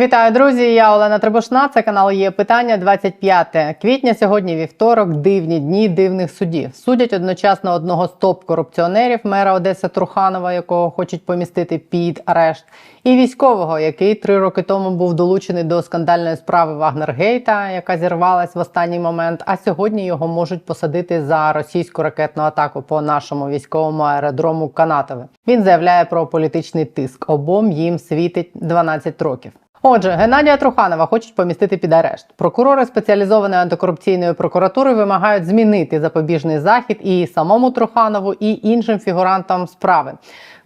Вітаю, друзі! Я Олена Требушна. Це канал є питання 25 квітня. Сьогодні вівторок. Дивні дні дивних судів. Судять одночасно одного з топ-корупціонерів, мера Одеси Труханова, якого хочуть помістити під арешт, і військового, який три роки тому був долучений до скандальної справи Вагнергейта, яка зірвалась в останній момент. А сьогодні його можуть посадити за російську ракетну атаку по нашому військовому аеродрому Канатове. Він заявляє про політичний тиск. Обом їм світить 12 років. Отже, Геннадія Труханова хочуть помістити під арешт. Прокурори спеціалізованої антикорупційної прокуратури вимагають змінити запобіжний захід і самому Труханову, і іншим фігурантам справи,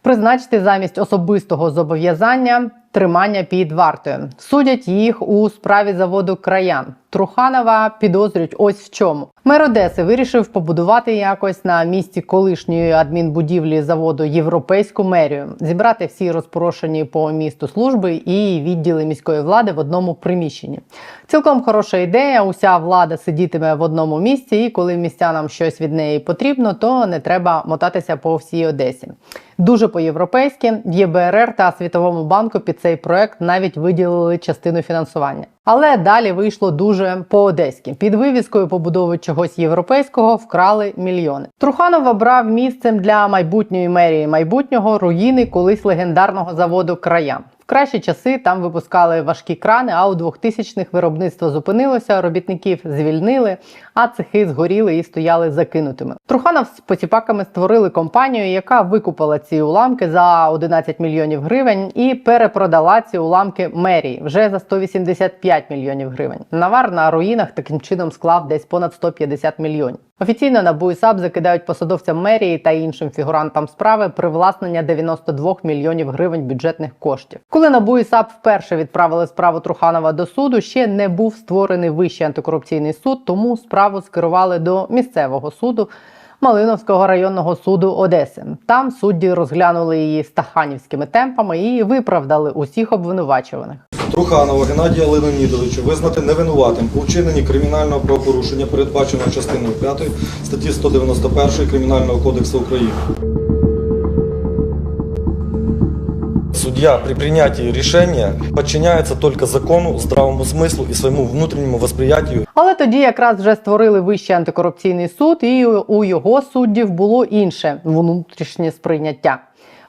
призначити замість особистого зобов'язання тримання під вартою. Судять їх у справі заводу краян. Труханова підозрюють ось в чому. Мер Одеси вирішив побудувати якось на місці колишньої адмінбудівлі заводу європейську мерію, зібрати всі розпорошені по місту служби і відділи міської влади в одному приміщенні. Цілком хороша ідея. Уся влада сидітиме в одному місці, і коли містянам щось від неї потрібно, то не треба мотатися по всій Одесі. Дуже по-європейськи в ЄБРР та Світовому банку під цей проект навіть виділили частину фінансування. Але далі вийшло дуже по-одеськи. Під вивіскою побудови чогось європейського вкрали мільйони. Труханов обрав місцем для майбутньої мерії майбутнього руїни колись легендарного заводу краян. Кращі часи там випускали важкі крани, а у 2000-х виробництво зупинилося, робітників звільнили, а цехи згоріли і стояли закинутими. Труханов з поціпаками створили компанію, яка викупила ці уламки за 11 мільйонів гривень і перепродала ці уламки мерії вже за 185 мільйонів гривень. Навар на руїнах таким чином склав десь понад 150 мільйонів. Офіційно на БУСАП закидають посадовцям мерії та іншим фігурантам справи привласнення 92 мільйонів гривень бюджетних коштів. Коли на БУСАП вперше відправили справу Труханова до суду, ще не був створений вищий антикорупційний суд, тому справу скерували до місцевого суду. Малиновського районного суду Одеси там судді розглянули її стаханівськими темпами і виправдали усіх обвинувачуваних. Труханова Геннадія Леонідовича визнати невинуватим у вчиненні кримінального правопорушення, передбаченого частиною 5 статті 191 Кримінального кодексу України. Судья при принятии решения подчиняется только закону, здравому смыслу и своему внутреннему восприятию Але тоді якраз вже створили вищий антикорупційний суд, і у його суддів було інше внутрішнє сприйняття.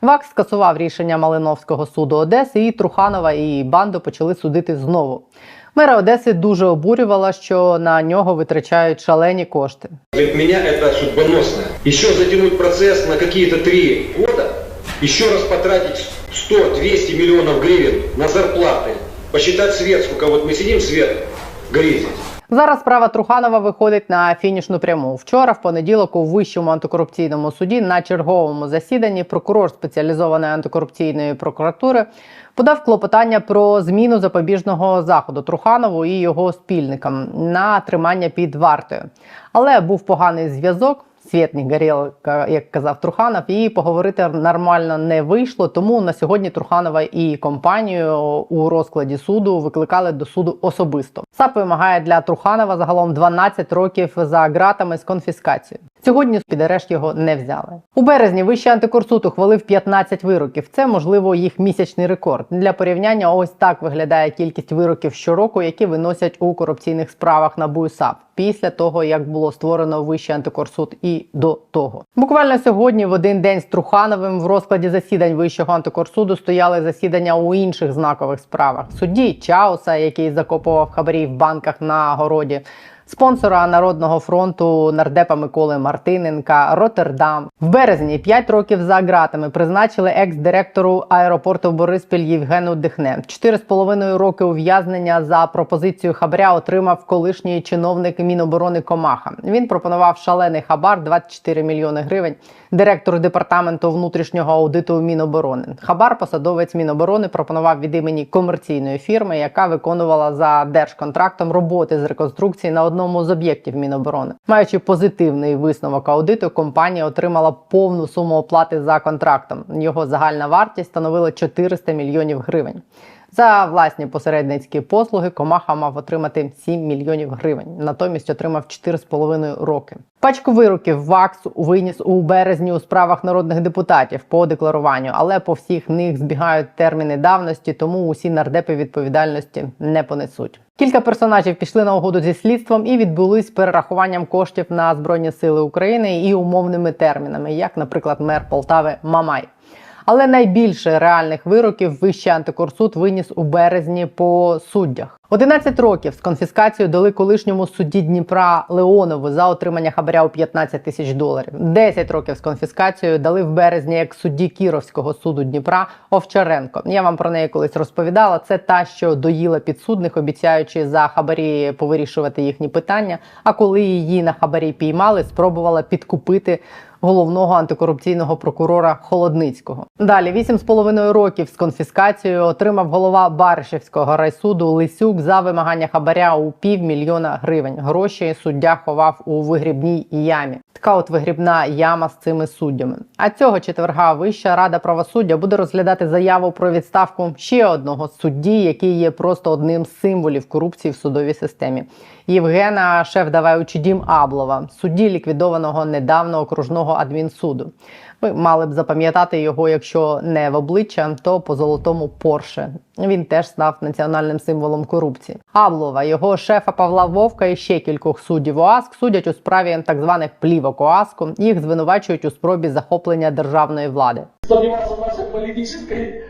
ВАК скасував рішення Малиновського суду Одеси, і Труханова і банду почали судити знову. Мера Одеси дуже обурювала, що на нього витрачають шалені кошти. Для меня это судьбоносно. Еще затянуть процесс на какие-то три года, еще раз потратить 100-200 миллионов гривен на зарплаты, посчитать свет, сколько вот мы сидим, свет горит здесь. Зараз справа Труханова виходить на фінішну пряму. Вчора, в понеділок, у вищому антикорупційному суді на черговому засіданні прокурор спеціалізованої антикорупційної прокуратури подав клопотання про зміну запобіжного заходу Труханову і його спільникам на тримання під вартою. Але був поганий зв'язок. Світ не горів, як казав Труханов, і поговорити нормально не вийшло. Тому на сьогодні Труханова і компанію у розкладі суду викликали до суду особисто. САП вимагає для Труханова загалом 12 років за ґратами з конфіскацією. Сьогодні під арешт його не взяли. У березні Вищий антикорсуд ухвалив 15 вироків. Це можливо їх місячний рекорд. Для порівняння ось так виглядає кількість вироків щороку, які виносять у корупційних справах на БУСАП після того, як було створено Вищий антикорсуд і до того. Буквально сьогодні, в один день з Трухановим, в розкладі засідань Вищого антикорсуду стояли засідання у інших знакових справах. Судді Чауса, який закопував хабарі в банках на городі. Спонсора Народного фронту нардепа Миколи Мартиненка Роттердам в березні 5 років за ґратами призначили екс-директору аеропорту Бориспіль Євгену Дихне. 4,5 роки ув'язнення за пропозицію хабаря отримав колишній чиновник Міноборони Комаха. Він пропонував шалений хабар 24 мільйони гривень директору департаменту внутрішнього аудиту Міноборони. Хабар посадовець Міноборони пропонував від імені комерційної фірми, яка виконувала за держконтрактом роботи з реконструкції на одному з об'єктів Міноборони. Маючи позитивний висновок аудиту, компанія отримала повну суму оплати за контрактом. Його загальна вартість становила 400 мільйонів гривень. За власні посередницькі послуги Комаха мав отримати 7 мільйонів гривень. Натомість отримав 4,5 роки. Пачку вироків ВАКС виніс у березні у справах народних депутатів по декларуванню, але по всіх них збігають терміни давності, тому усі нардепи відповідальності не понесуть. Кілька персонажів пішли на угоду зі слідством і відбулись перерахуванням коштів на збройні сили України і умовними термінами, як, наприклад, мер Полтави Мамай. Але найбільше реальних вироків Вищий антикорсуд виніс у березні по суддях. 11 років з конфіскацією дали колишньому судді Дніпра Леонову за отримання хабаря у 15 тисяч доларів. 10 років з конфіскацією дали в березні як судді Кіровського суду Дніпра Овчаренко. Я вам про неї колись розповідала. Це та, що доїла підсудних, обіцяючи за хабарі повирішувати їхні питання. А коли її на хабарі піймали, спробувала підкупити головного антикорупційного прокурора Холодницького. Далі 8,5 років з конфіскацією отримав голова Баришівського райсуду Лисюк за вимагання хабаря у півмільйона гривень. Гроші суддя ховав у вигрібній ямі. Така от вигрібна яма з цими суддями. А цього четверга Вища рада правосуддя буде розглядати заяву про відставку ще одного судді, який є просто одним з символів корупції в судовій системі. Євгена Шефдаваючидім Аблова, судді ліквідованого недавно окружного адмінсуду. Мали б запам'ятати його, якщо не в обличчя, то по золотому Порше. Він теж став національним символом корупції. Аблова, його шефа Павла Вовка і ще кількох суддів ОАСК судять у справі так званих плівок ОАСКу. Їх звинувачують у спробі захоплення державної влади. сомневаться в нашей политической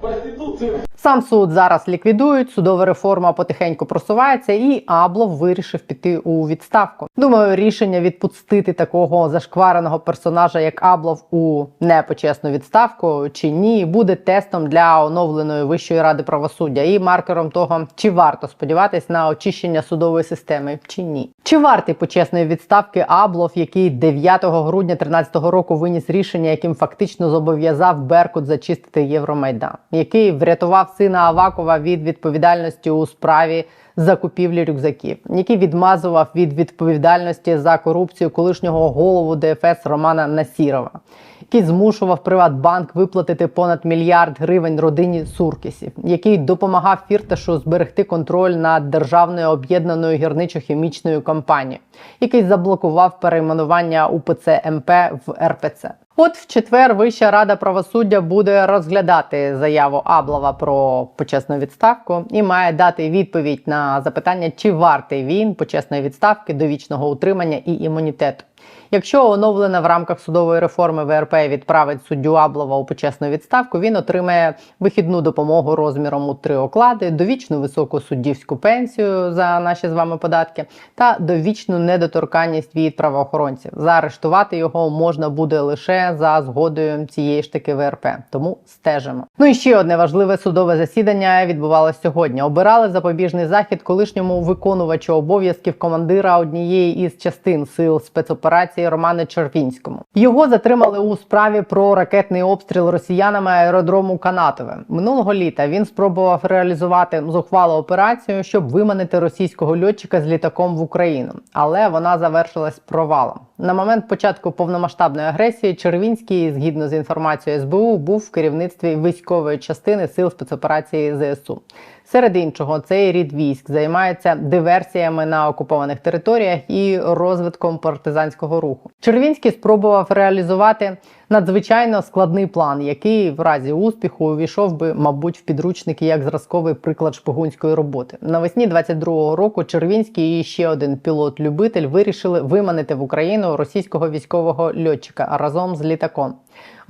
проституции. Сам суд зараз ліквідують, судова реформа потихеньку просувається, і Аблов вирішив піти у відставку. Думаю, рішення відпустити такого зашквареного персонажа, як Аблов, у непочесну відставку чи ні, буде тестом для оновленої Вищої ради правосуддя і маркером того, чи варто сподіватись на очищення судової системи, чи ні. Чи вартий почесної відставки Аблов, який 9 грудня 2013 року виніс рішення, яким фактично зобов'язав Беркут зачистити Євромайдан, який врятував сина Авакова від відповідальності у справі закупівлі рюкзаків, який відмазував від відповідальності за корупцію колишнього голову ДФС Романа Насірова, який змушував Приватбанк виплатити понад мільярд гривень родині Суркісів, який допомагав Фірташу зберегти контроль над державною об'єднаною гірничо-хімічною компанією, який заблокував перейменування УПЦ МП в РПЦ. От в четвер Вища рада правосуддя буде розглядати заяву Аблова про почесну відставку і має дати відповідь на запитання, чи вартий він почесної відставки, довічного утримання і імунітету. Якщо оновлена в рамках судової реформи ВРП відправить суддю Аблова у почесну відставку, він отримає вихідну допомогу розміром у три оклади, довічну високу суддівську пенсію за наші з вами податки та довічну недоторканність від правоохоронців. Заарештувати його можна буде лише за згодою цієї ж таки ВРП. Тому стежимо. Ну і ще одне важливе судове засідання відбувалося сьогодні. Обирали запобіжний захід колишньому виконувачу обов'язків командира однієї із частин сил спецоперації Роману Червінському. Його затримали у справі про ракетний обстріл росіянами аеродрому Канатове. Минулого літа він спробував реалізувати зухвалу операцію, щоб виманити російського льотчика з літаком в Україну, але вона завершилась провалом. На момент початку повномасштабної агресії Червінський, згідно з інформацією СБУ, був в керівництві військової частини сил спецоперації ЗСУ. Серед іншого, цей рід військ займається диверсіями на окупованих територіях і розвитком партизанського руху. Червінський спробував реалізувати надзвичайно складний план, який в разі успіху увійшов би, мабуть, в підручники як зразковий приклад шпигунської роботи. Навесні 22-го року Червінський і ще один пілот-любитель вирішили виманити в Україну російського військового льотчика разом з літаком.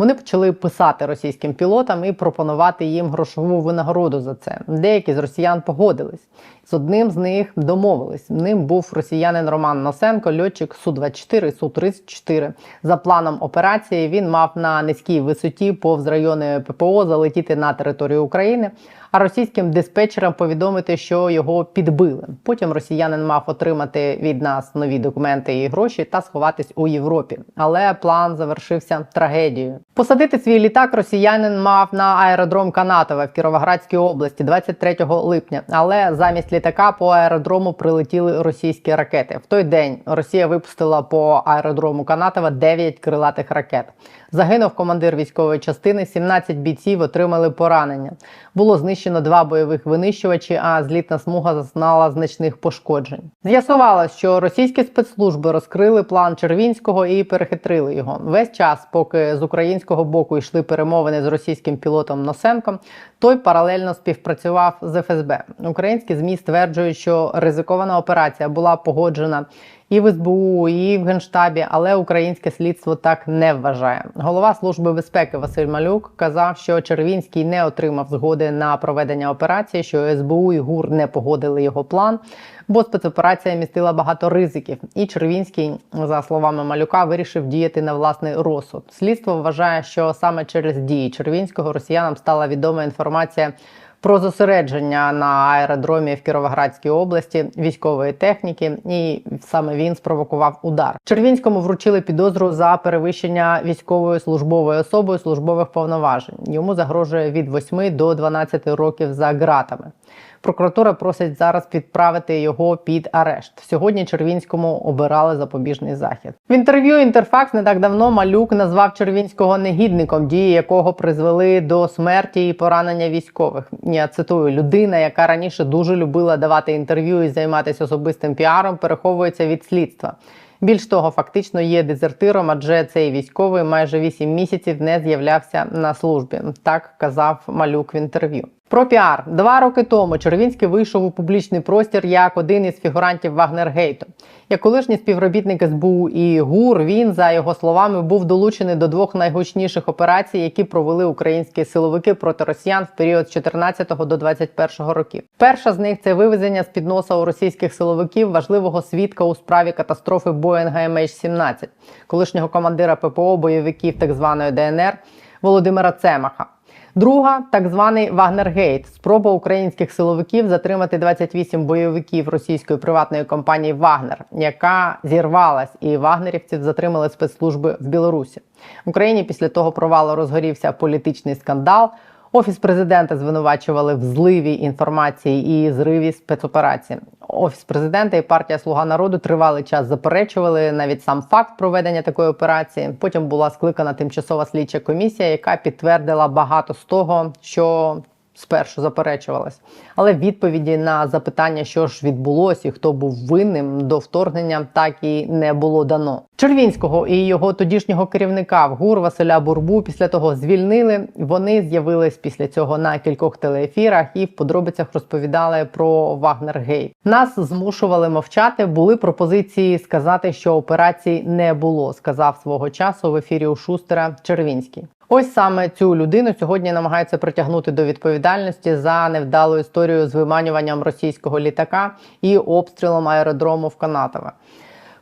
Вони почали писати російським пілотам і пропонувати їм грошову винагороду за це. Деякі з росіян погодились. З одним з них домовились. Ним був росіянин Роман Носенко, льотчик Су-24 і Су-34. За планом операції він мав на низькій висоті повз райони ППО залетіти на територію України, а російським диспетчерам повідомити, що його підбили. Потім росіянин мав отримати від нас нові документи і гроші та сховатись у Європі. Але план завершився трагедією. Посадити свій літак росіянин мав на аеродром Канатове в Кіровоградській області 23 липня. Але замість літака по аеродрому прилетіли російські ракети. В той день Росія випустила по аеродрому Канатова 9 крилатих ракет. Загинув командир військової частини, 17 бійців отримали поранення. Було знищено два бойових винищувачі, а злітна смуга зазнала значних пошкоджень. З'ясувалось, що російські спецслужби розкрили план Червінського і перехитрили його. Весь час, поки з українського боку йшли перемовини з російським пілотом Носенком, той паралельно співпрацював з ФСБ. Українські змі стверджують, що ризикована операція була погоджена і в СБУ, і в Генштабі, але українське слідство так не вважає. Голова служби безпеки Василь Малюк казав, що Червінський не отримав згоди на проведення операції, що СБУ і ГУР не погодили його план, бо спецоперація містила багато ризиків. І Червінський, за словами Малюка, вирішив діяти на власний розсуд. Слідство вважає, що саме через дії Червінського росіянам стала відома інформація про зосередження на аеродромі в Кіровоградській області військової техніки, і саме він спровокував удар. Червінському вручили підозру за перевищення військовою службовою особою службових повноважень. Йому загрожує від 8 до 12 років за ґратами. Прокуратура просить зараз підправити його під арешт. Сьогодні Червінському обирали запобіжний захід. В інтерв'ю Інтерфакс не так давно Малюк назвав Червінського негідником, дії якого призвели до смерті і поранення військових. Я цитую: людина, яка раніше дуже любила давати інтерв'ю і займатися особистим піаром, переховується від слідства. Більш того, фактично є дезертиром, адже цей військовий майже 8 місяців не з'являвся на службі. Так казав Малюк в інтерв'ю. Про піар два роки тому Червінський вийшов у публічний простір як один із фігурантів Вагнергейту. Як колишній співробітник СБУ і ГУР, він, за його словами, був долучений до двох найгучніших операцій, які провели українські силовики проти росіян в період з 14 до 21 років. Перша з них це вивезення з під носа у російських силовиків важливого свідка у справі катастрофи Боїнга MH17, колишнього командира ППО бойовиків так званої ДНР Володимира Цемаха. Друга так званий Вагнергейт спроба українських силовиків затримати 28 бойовиків російської приватної компанії Вагнер, яка зірвалась, і вагнерівців затримали спецслужби в Білорусі. В Україні після того провалу розгорівся політичний скандал. Офіс президента звинувачували в зливі інформації і зриві спецоперації. Офіс президента і партія Слуга народу тривалий час заперечували навіть сам факт проведення такої операції. Потім була скликана тимчасова слідча комісія, яка підтвердила багато з того, що спершу заперечувалось. Але відповіді на запитання, що ж відбулося і хто був винним до вторгнення, так і не було дано. Червінського і його тодішнього керівника в ГУР Василя Бурбу після того звільнили. Вони з'явились після цього на кількох телеефірах і в подробицях розповідали про Вагнергейт. Нас змушували мовчати. Були пропозиції сказати, що операцій не було. Сказав свого часу в ефірі у Шустера Червінський. Ось саме цю людину сьогодні намагаються притягнути до відповідальності за невдалу історію з виманюванням російського літака і обстрілом аеродрому в Канатове.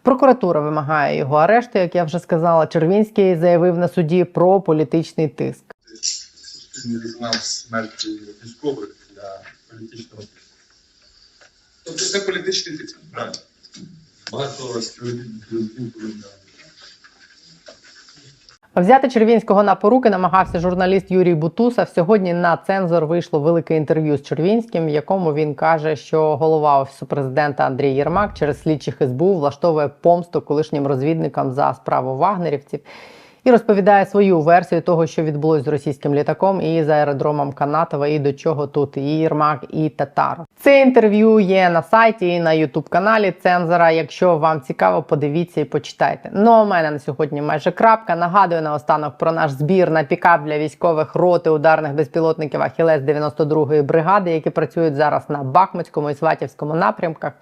Прокуратура вимагає його арешту, як я вже сказала. Червінський заявив на суді про політичний тиск. суспільний резонанс смерті військових для політичного тиску. Тобто це політичний тиск. Багато на Взяти Червінського на поруки намагався журналіст Юрій Бутусов. Сьогодні на цензор вийшло велике інтерв'ю з Червінським, в якому він каже, що голова офісу президента Андрій Єрмак через слідчих СБУ влаштовує помсту колишнім розвідникам за справу вагнерівців. І розповідає свою версію того, що відбулось з російським літаком і з аеродромом Канатова, і до чого тут і Єрмак, і Татаров. Це інтерв'ю є на сайті і на Ютуб каналі Цензора. Якщо вам цікаво, подивіться і почитайте. Ну а у мене на сьогодні майже крапка. Нагадую наостанок про наш збір на пікап для військових роти ударних безпілотників Ахілес 92-ї бригади, які працюють зараз на Бахмутському і Сватівському напрямках.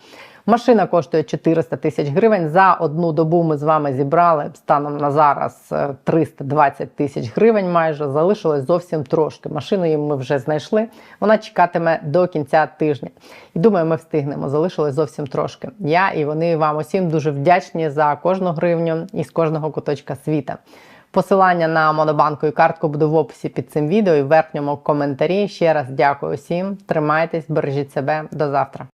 Машина коштує 400 тисяч гривень. За одну добу ми з вами зібрали станом на зараз е, 320 тисяч гривень. Майже залишилось зовсім трошки. Машину їм ми вже знайшли. Вона чекатиме до кінця тижня. І думаю, ми встигнемо. Залишилось зовсім трошки. Я і вони вам усім дуже вдячні за кожну гривню і з кожного куточка світа. Посилання на монобанку і картку буде в описі під цим відео і в верхньому коментарі. Ще раз дякую всім. Тримайтесь, бережіть себе. До завтра.